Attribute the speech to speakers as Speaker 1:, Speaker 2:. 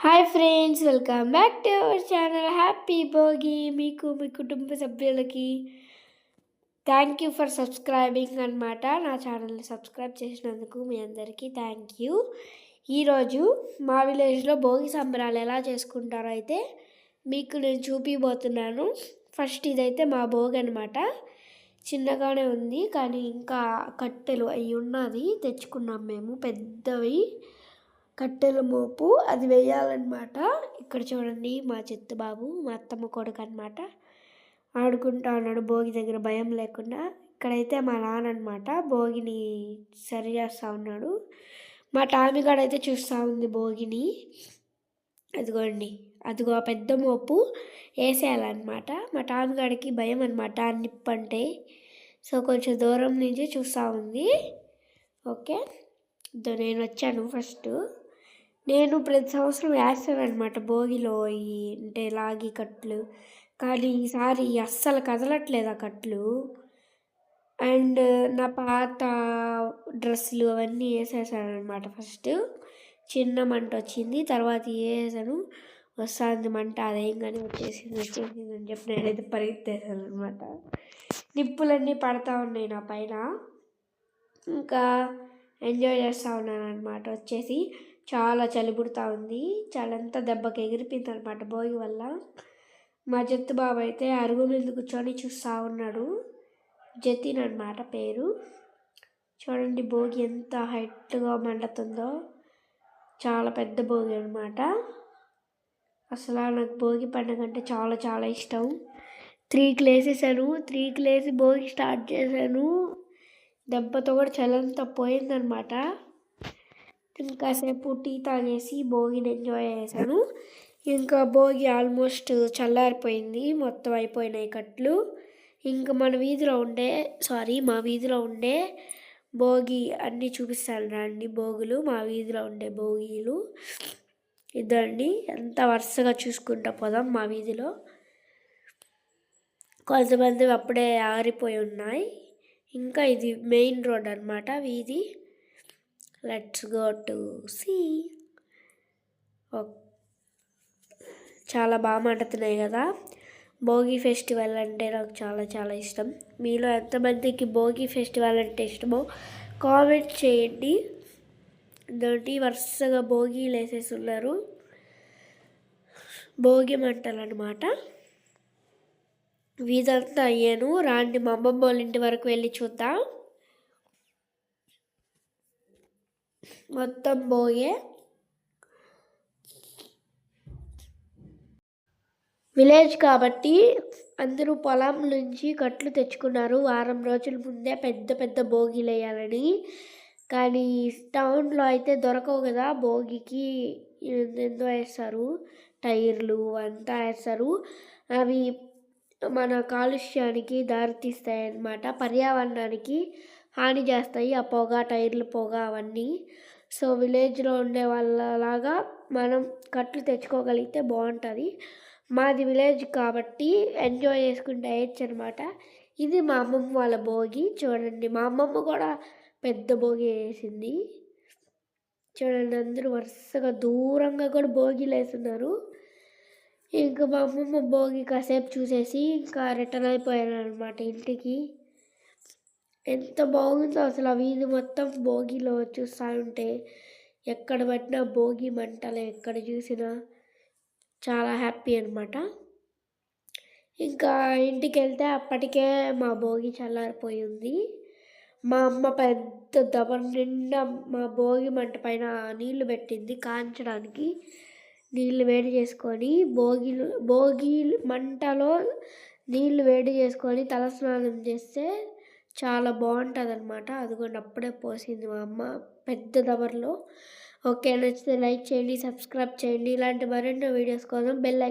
Speaker 1: Hi friends welcome back to our channel happy Bhogi మీకు మీ కుటుంబ సభ్యులకి థ్యాంక్ యూ ఫర్ సబ్స్క్రైబింగ్ అనమాట నా ఛానల్ని సబ్స్క్రైబ్ చేసినందుకు మీ అందరికీ థ్యాంక్ యూ ఈరోజు మా విలేజ్లో భోగి సంబరాలు ఎలా చేసుకుంటారో అయితే మీకు నేను చూపిపోతున్నాను ఫస్ట్ ఇదైతే మా భోగి అనమాట చిన్నగానే ఉంది కానీ ఇంకా కట్టెలు అవి ఉన్నది తెచ్చుకున్నాం మేము. పెద్దవి. కట్టెల మోపు అది వేయాలన్నమాట. ఇక్కడ చూడండి మా చెత్త బాబు మా అత్తమ్మ కొడుకు అనమాట ఆడుకుంటా ఉన్నాడు భోగి దగ్గర భయం లేకుండా. ఇక్కడైతే మా నాన్న అనమాట భోగిని సరి చేస్తూ ఉన్నాడు. మా టామిగాడైతే అయితే చూస్తూ ఉంది భోగిని. అదిగోండి అదిగో ఆ పెద్ద మోపు వేసేయాలన్నమాట. మా టామిగాడికి భయం అనమాట నిప్పు అంటే. సో కొంచెం దూరం నుంచి చూస్తూ ఉంది. ఓకే నేను వచ్చాను ఫస్ట్. నేను ప్రతి సంవత్సరం వేస్తాను అనమాట భోగిలో ఈ అంటే లాగి కట్లు. కానీ ఈసారి అస్సలు కదలట్లేదు ఆ కట్లు. అండ్ నా పాత డ్రెస్సులు అవన్నీ వేసేసాను అనమాట ఫస్ట్. చిన్న మంట వచ్చింది తర్వాత వేసాను. వస్తుంది మంట అదేం కానీ వచ్చేసింది వచ్చేసింది అని చెప్పి నేనైతే పరిగెత్తేసాను అనమాట నిప్పులన్నీ పడతా ఉన్నాయి నా పైన. ఇంకా ఎంజాయ్ చేస్తూ ఉన్నాను అనమాట వచ్చేసి. చాలా చలి ఉంది. చలంతా దెబ్బకి ఎగిరిపోయింది అనమాట భోగి వల్ల. మా జత్తు బాబు అయితే అరుగు మీద కూర్చొని చూస్తూ ఉన్నాడు. జతిన్ అనమాట పేరు. చూడండి భోగి ఎంత హైట్గా మండుతుందో. చాలా పెద్ద భోగి అనమాట అసలు నాకు భోగి పండుగ అంటే చాలా చాలా ఇష్టం. త్రీకి లేసేసాను త్రీకి లేసి భోగి స్టార్ట్ చేశాను. దెబ్బతో కూడా చలంతా పోయిందనమాట ఇంకాసేపు టీ తాగేసి భోగిని ఎంజాయ్ చేశాను. ఇంకా భోగి ఆల్మోస్ట్ చల్లారిపోయింది మొత్తం అయిపోయినాయి కట్లు. ఇంకా మన వీధిలో ఉండే సారీ మా వీధిలో ఉండే భోగి అన్నీ చూపిస్తాను రండి భోగులు. మా వీధిలో ఉండే భోగిలు ఇదండి. ఎంత వరుసగా చూసుకుంటా పోదాం మా వీధిలో. కొంతమంది అప్పుడే ఆరిపోయి ఉన్నాయి. ఇంకా ఇది మెయిన్ రోడ్ అనమాట వీధి. Let's go to see. చాలా బాగా మండుతున్నాయి కదా. భోగి ఫెస్టివల్ అంటే నాకు చాలా చాలా ఇష్టం. మీలో ఎంతమందికి భోగి ఫెస్టివల్ అంటే ఇష్టమో కామెంట్ చేయండి. దాంట్లో వరుసగా భోగిలు వేసేసి ఉన్నారు. భోగి మంటలు అనమాట వీధంతా అయ్యాను. రాండి మా అమ్మమ్మ వాళ్ళ ఇంటి వరకు వెళ్ళి చూద్దాం. మొత్తం పోయే. విలేజ్ కాబట్టి అందరూ పొలం నుంచి కట్లు తెచ్చుకున్నారు. వారం రోజుల ముందే పెద్ద పెద్ద భోగిలు వేయాలని. కానీ టౌన్లో అయితే దొరకవు కదా భోగికి ఎంతో వేస్తారు? టైర్లు అంతా వేస్తారు. అవి మన కాలుష్యానికి దారితీస్తాయి అన్నమాట పర్యావరణానికి హాని చేస్తాయి. ఆ పొగ టైర్లు పొగ అవన్నీ. సో విలేజ్లో ఉండే వాళ్ళలాగా మనం కట్లు తెచ్చుకోగలిగితే బాగుంటుంది. మాది విలేజ్ కాబట్టి ఎంజాయ్ చేసుకుంటే వేయచ్చు అనమాట ఇది మా అమ్మమ్మ వాళ్ళ భోగి. చూడండి మా అమ్మమ్మ కూడా పెద్ద భోగి వేసింది. చూడండి అందరూ వరుసగా దూరంగా కూడా భోగిలు వేస్తున్నారు. ఇంకా మా అమ్మమ్మ భోగి కాసేపు చూసేసి ఇంకా రిటర్న్ అయిపోయాను అనమాట ఇంటికి. ఎంత బాగుందో అసలు ఆ వీధి మొత్తం భోగిలో చూస్తూ ఉంటే. ఎక్కడ పట్టినా భోగి మంటలే ఎక్కడ చూసినా చాలా హ్యాపీ అనమాట ఇంకా ఇంటికి వెళ్తే అప్పటికే మా భోగి చల్లారిపోయింది మా అమ్మ పెద్ద దబర నిండా మా భోగి మంట పైన నీళ్ళు పెట్టింది కాంచడానికి. నీళ్ళు వేడి చేసుకొని భోగిలు భోగి మంటలో నీళ్ళు వేడి చేసుకొని తలస్నానం చేస్తే చాలా బాగుంటుంది అనమాట అదిగోండి అప్పుడే పోసింది మా అమ్మ. పెద్ద దవర్లో ఓకే నచ్చితే లైక్ చేయండి సబ్స్క్రైబ్ చేయండి. ఇలాంటి మరెన్నో వీడియోస్ కోసం బెల్ ఐకాన్